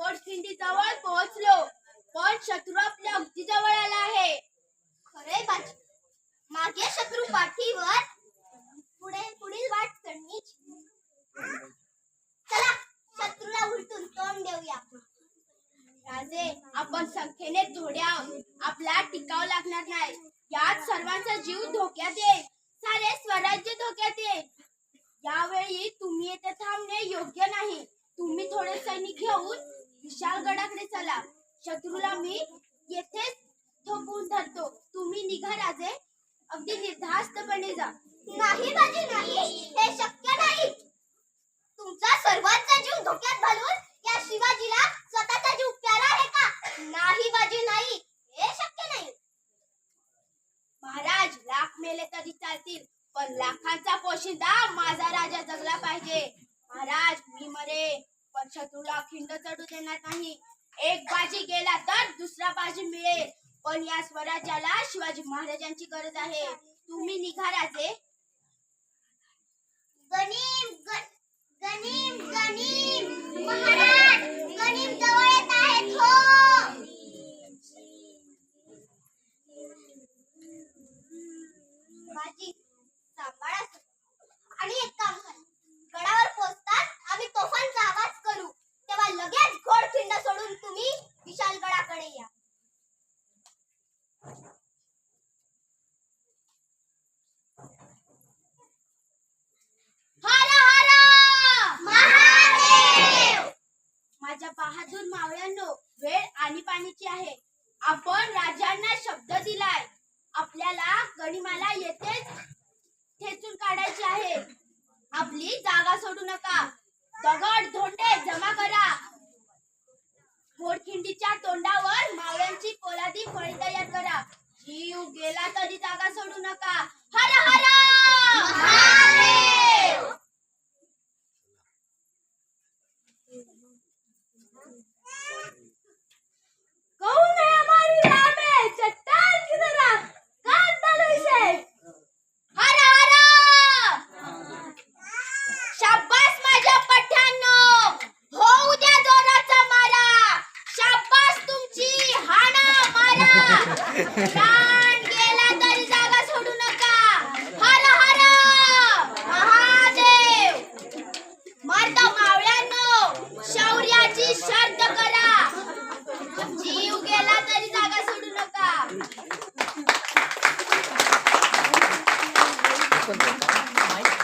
पोटखिंडी जवळ पोहोचलो. पण शत्रू आपल्या अगदी जवळ आला आहे. खरे बाजी मागे शत्रू पाठीवर. पुढे पुढील वाट चढणी चला शत्रूला उलटून तोंड देऊया. राजे आपण संख्येने थोडे आपला टिकाव लागणार नाही. यात सर्वांचा जीव धोक्यात येईल. सारे स्वराज्य धोक्यात येईल. यावेळी तुम्ही येथे थांबणे योग्य नाही. तुम्ही थोडे सैनिक घेऊन विशालगडाकडे चला. शत्रूला मी येथेच थोपवून धरतो. तुम्ही निघा राजे. अगदी निर्धास्तपणे जा. नाही बाजी नाही. हे शक्य नाही. तुमचा सर्वांचा जीव धोक्यात घालून या शिवाजीला स्वतःचा जीव प्यारा आहे का? नाही बाजी नाही. हे शक्य नाही. महाराज लाख मेले तरी चालतील पण लाखांचा पोशिंदा माझा राजा जगला पाहिजे. महाराज मी मरे शत्रूला खिंड चढू देणार नाही. एक बाजी गेला तर दुसरा बाजी मिळेल. पण या स्वराज्याला शिवाजी महाराजांची गरज आहे. तुम्ही निघा राजे गनीम ग- गनीम गनीम महाराज गनीम जवळ येत आहेत हो बाजी माझ्या बहादूर मावळ्यांनो वेळ आणि पाणीची आहे. आपण राजांना शब्द दिलाय. आपल्याला गणिमाला येतेच ठेचून काढायची आहे. आपली जागा सोडू नका. दगड धोंडे जमा करा. घोडखिंडीच्या तोंडावर मावळ्यांची पोलादी फळी तयार करा. जीव गेला तरी जागा सोडू नका. birth คนเดียว